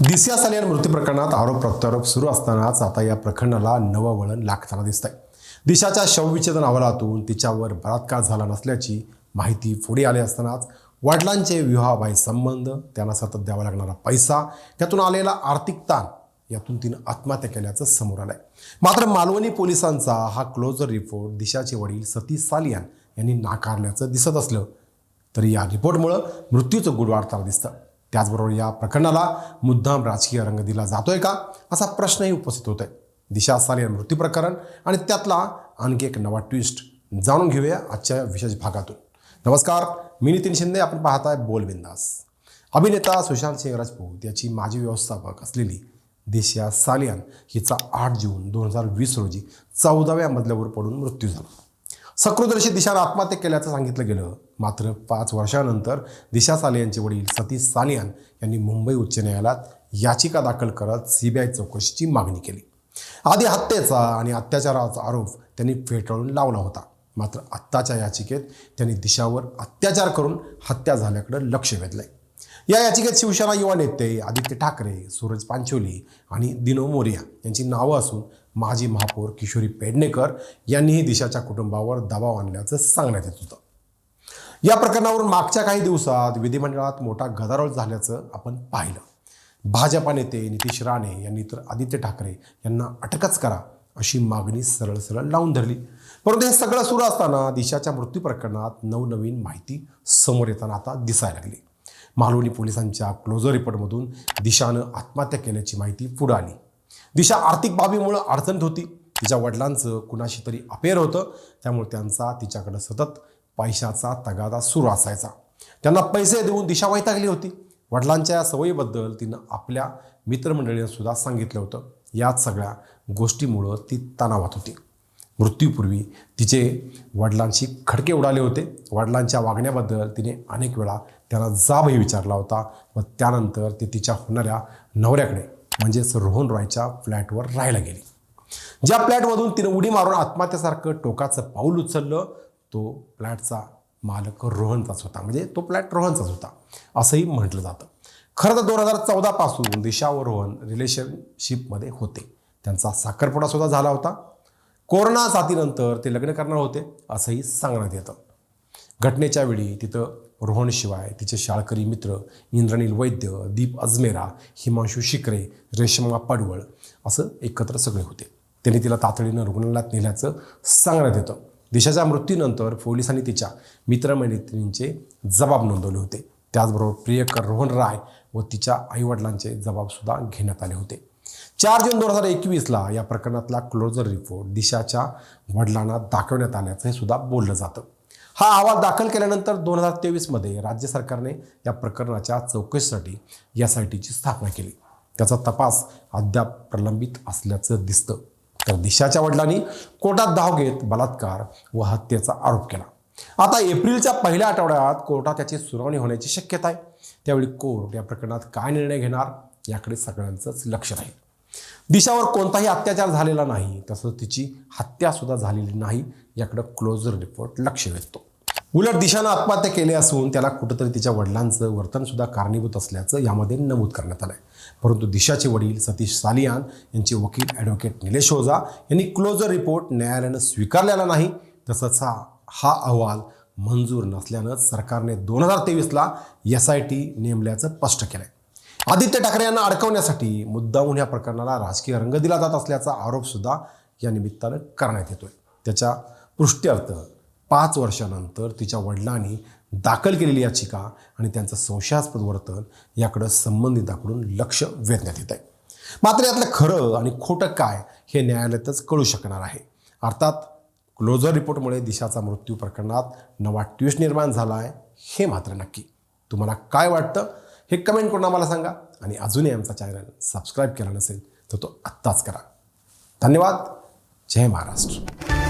दिस्या सालियान मृत्यू प्रकरणात आरोप प्रत्यारोप सुरू असतानाच आता या प्रकरणाला नवं वळण लागताना दिसतंय. दिशाच्या शवविच्छेदन अहवालातून तिच्यावर बलात्कार झाला नसल्याची माहिती पुढे आली असतानाच वडिलांचे विवाहबाह्य संबंध त्यांना सतत द्यावा लागणारा पैसा त्यातून आलेला आर्थिक ताण यातून तिनं आत्महत्या केल्याचं समोर आलंय. मात्र मालवणी पोलिसांचा हा क्लोजर रिपोर्ट दिशाचे वडील सतीश सालियान यांनी नाकारल्याचं दिसत असलं तरी या रिपोर्टमुळं मृत्यूचं गुड वाढताना दिसतं. त्याचबरोबर या प्रकरणाला मुद्दाम राजकीय रंग दिला जातोय का? असा प्रश्नही उपस्थित होतोय. दिशा सालियान मृत्यू प्रकरण आणि त्यातला आणखी एक नवा ट्विस्ट जाणून घेऊया आजच्या विशेष भागातून. नमस्कार मी नितीन शिंदे आपण पाहताय बोलबिंदास अभिनेता सुशांत सिंग राजपूत याची माजी व्यवस्थापक असलेली दिशा सालियान हिचा आठ जून दोन हजार वीस रोजी चौदाव्या मजल्यावर पडून मृत्यू झाला. सकृदर्शी दिशानं आत्महत्या केल्याचं सांगितलं गेलं. मात्र पाच वर्षानंतर दिशा साले यांचे वडील सतीश सालियान यांनी मुंबई उच्च न्यायालयात याचिका दाखल करत सीबीआय चौकशीची मागणी केली. आधी हत्येचा आणि अत्याचाराचा आरोप त्यांनी फेटाळून लावला होता. मात्र आत्ताच्या याचिकेत त्यांनी दिशावर अत्याचार करून हत्या झाल्याकडे लक्ष वेधलंय. या याचिकेत शिवसेना युवा नेते आदित्य ठाकरे सूरज पांचोली आणि दिनो मोरिया यांची नावं असून माजी महापौर किशोरी पेडणेकर यांनीही दिशाच्या कुटुंबावर दबाव आणल्याचं सांगण्यात येत होतं. या प्रकरणावरून मागच्या काही दिवसात विधिमंडळात मोठा गदारोळ झाल्याचं आपण पाहिलं. भाजपा नेते नितीश राणे यांनी तर आदित्य ठाकरे यांना अटकच करा अशी मागणी सरळ सरळ लावून धरली. परंतु हे सगळं सुरू असताना दिशाच्या मृत्यू प्रकरणात नवनवीन माहिती समोर येताना आता दिसायला लागली. मालवणी पोलिसांच्या क्लोजर रिपोर्टमधून दिशानं आत्महत्या केल्याची माहिती पुढे आली. दिशा आर्थिक बाबीमुळं अडचणीत होती. तिच्या वडिलांचं कुणाशी तरी अपेअर होतं. त्यामुळे त्यांचा तिच्याकडं सतत पैशाचा तगादा सुरू असायचा. त्यांना पैसे देऊन दिशा वैतागली होती. वडिलांच्या या सवयीबद्दल तिनं आपल्या मित्रमंडळीनं सुद्धा सांगितलं होतं. याच सगळ्या गोष्टीमुळं ती तणावात होती. मृत्यूपूर्वी तिचे वडिलांशी खडके उडाले होते. वडिलांच्या वागण्याबद्दल तिने अनेक वेळा त्यांना जाबही विचारला होता. व त्यानंतर ती तिच्या होणाऱ्या नवऱ्याकडे म्हणजेच रोहन रॉयच्या फ्लॅटवर राहायला गेली. ज्या फ्लॅटमधून तिने उडी मारून आत्महत्यासारखं टोकाचं पाऊल उचललं तो फ्लॅटचा मालक रोहनचाच होता. म्हणजे तो फ्लॅट रोहनचाच होता असंही म्हटलं जातं. खरं तर दोन हजार चौदापासून दिशा व रोहन रिलेशनशिपमध्ये होते. त्यांचा साखरपुडासुद्धा झाला होता. कोरोना साथीनंतर ते लग्न करणार होते असंही सांगण्यात येतं. घटनेच्या वेळी तिथं रोहनशिवाय तिचे शाळकरी मित्र इंद्रनील वैद्य दीप अजमेरा हिमांशू शिकरे रेशमा पडवळ असं एकत्र सगळे होते. त्यांनी तिला तातडीनं रुग्णालयात नेल्याचं सांगण्यात येतं. दिशाच्या मृत्यूनंतर पोलिसांनी तिच्या मित्रमैत्रिणींचे जबाब नोंदवले होते. त्याचबरोबर प्रियकर रोहन राय व तिच्या आईवडिलांचे जबाबसुद्धा घेण्यात आले होते. चार जून दोन हजार एकवीसला या प्रकरणातला क्लोजर रिपोर्ट दिशाच्या वडिलांना दाखवण्यात आल्याचं हे सुद्धा बोललं जातं. हा अहवाल दाखल केल्यानंतर दोन हजार तेवीसमध्ये राज्य सरकारने या प्रकरणाच्या चौकशीसाठी या आय टीची स्थापना केली. त्याचा तपास अद्याप प्रलंबित असल्याचं दिसतं. तर दिशाच्या वडिलांनी कोर्टात धाव घेत बलात्कार व हत्येचा आरोप केला. आता एप्रिलच्या पहिल्या आठवड्यात कोर्टात त्याची सुनावणी होण्याची शक्यता आहे. त्यावेळी कोर्ट या प्रकरणात काय निर्णय घेणार याकडे सगळ्यांचंच लक्ष राहील. दिशावर कोणताही अत्याचार झालेला नाही. तसंच तिची हत्यासुद्धा झालेली नाही. याकडं क्लोजर रिपोर्ट लक्ष वेधतो. उलट दिशानं आत्महत्या केली असून त्याला कुठंतरी तिच्या वडिलांचं वर्तनसुद्धा कारणीभूत असल्याचं यामध्ये नमूद करण्यात आलं आहे परंतु दिशाचे वडील सतीश सालियान यांचे वकील ॲडव्होकेट निलेश ओझा यांनी क्लोजर रिपोर्ट न्यायालयानं स्वीकारलेला नाही. तसंच हा हा अहवाल मंजूर नसल्यानं सरकारने दोन हजार तेवीसला एस आय टी नेमल्याचं स्पष्ट केलं आहे आदित्य ठाकरे यांना अडकवण्यासाठी मुद्दामून या प्रकरणाला राजकीय रंग दिला जात असल्याचा आरोपसुद्धा या निमित्तानं करण्यात येतोय. त्याच्या पुष्ट्यर्थ पाच वर्षानंतर तिच्या वडिलांनी दाखल केलेली याचिका आणि त्यांचं संशयास्पद वर्तन याकडं संबंधिताकडून लक्ष वेधण्यात येत आहे मात्र यातलं खरं आणि खोटं काय हे न्यायालयातच कळू शकणार आहे. अर्थात क्लोजर रिपोर्टमुळे दिशाचा मृत्यू प्रकरणात नवा ट्विस्ट निर्माण झाला आहे हे मात्र नक्की. तुम्हाला काय वाटतं? हे कमेंट करून आम्हाला सांगा. आणि अजूनही आमचा चॅनल सबस्क्राईब केला नसेल तर तो आत्ताच करा. धन्यवाद. जय महाराष्ट्र.